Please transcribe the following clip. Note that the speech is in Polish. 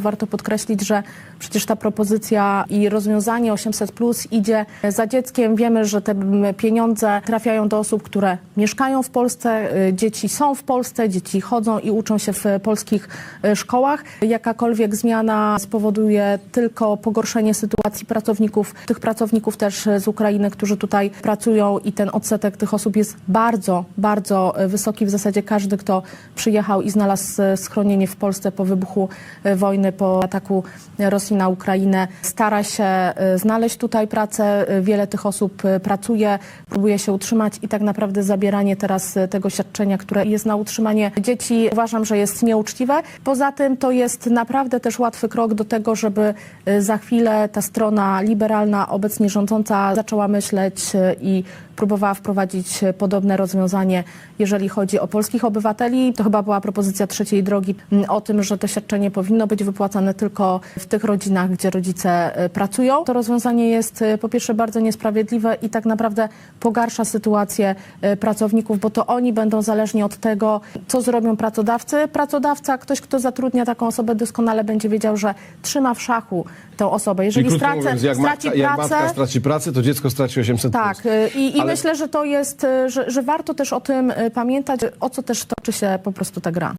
Warto podkreślić, że przecież ta propozycja i rozwiązanie 800 plus idzie za dzieckiem. Wiemy, że te pieniądze trafiają do osób, które mieszkają w Polsce, y, dzieci są w Polsce, dzieci chodzą i uczą się w polskich y, szkołach. Jakakolwiek zmiana spowoduje tylko pogorszenie sytuacji pracowników, tych pracowników też z Ukrainy, którzy tutaj pracują i ten odsetek tych osób jest bardzo, bardzo y, wysoki. W zasadzie każdy, kto przyjechał i znalazł y, schronienie w Polsce po wybuchu y, po ataku Rosji na Ukrainę, stara się y, znaleźć tutaj pracę. Y, Wiele tych osób y, pracuje, próbuje się utrzymać i tak naprawdę zabieranie teraz tego świadczenia, które jest na utrzymanie dzieci, uważam, że jest nieuczciwe. Poza tym to jest naprawdę też łatwy krok do tego, żeby za chwilę ta strona liberalna, obecnie rządząca, zaczęła myśleć i próbowała wprowadzić podobne rozwiązanie, jeżeli chodzi o polskich obywateli. To chyba była propozycja trzeciej drogi m, o tym, że to świadczenie powinno być wypłacane tylko w tych rodzinach, gdzie rodzice y, pracują. To rozwiązanie jest y, po pierwsze bardzo niesprawiedliwe i tak naprawdę pogarsza sytuację y, pracowników, bo to oni będą zależni od tego, co zrobią pracodawcy. Pracodawca, ktoś, kto zatrudnia taką osobę, doskonale będzie wiedział, że trzyma w szachu tę osobę. Jeżeli stracę, mówiąc, jak straci matka, jak pracę, matka straci pracę, to dziecko straci 800 tak, plus. i, i Ale- myślę, że to jest, że, że warto też o tym pamiętać, o co też toczy się po prostu ta gra.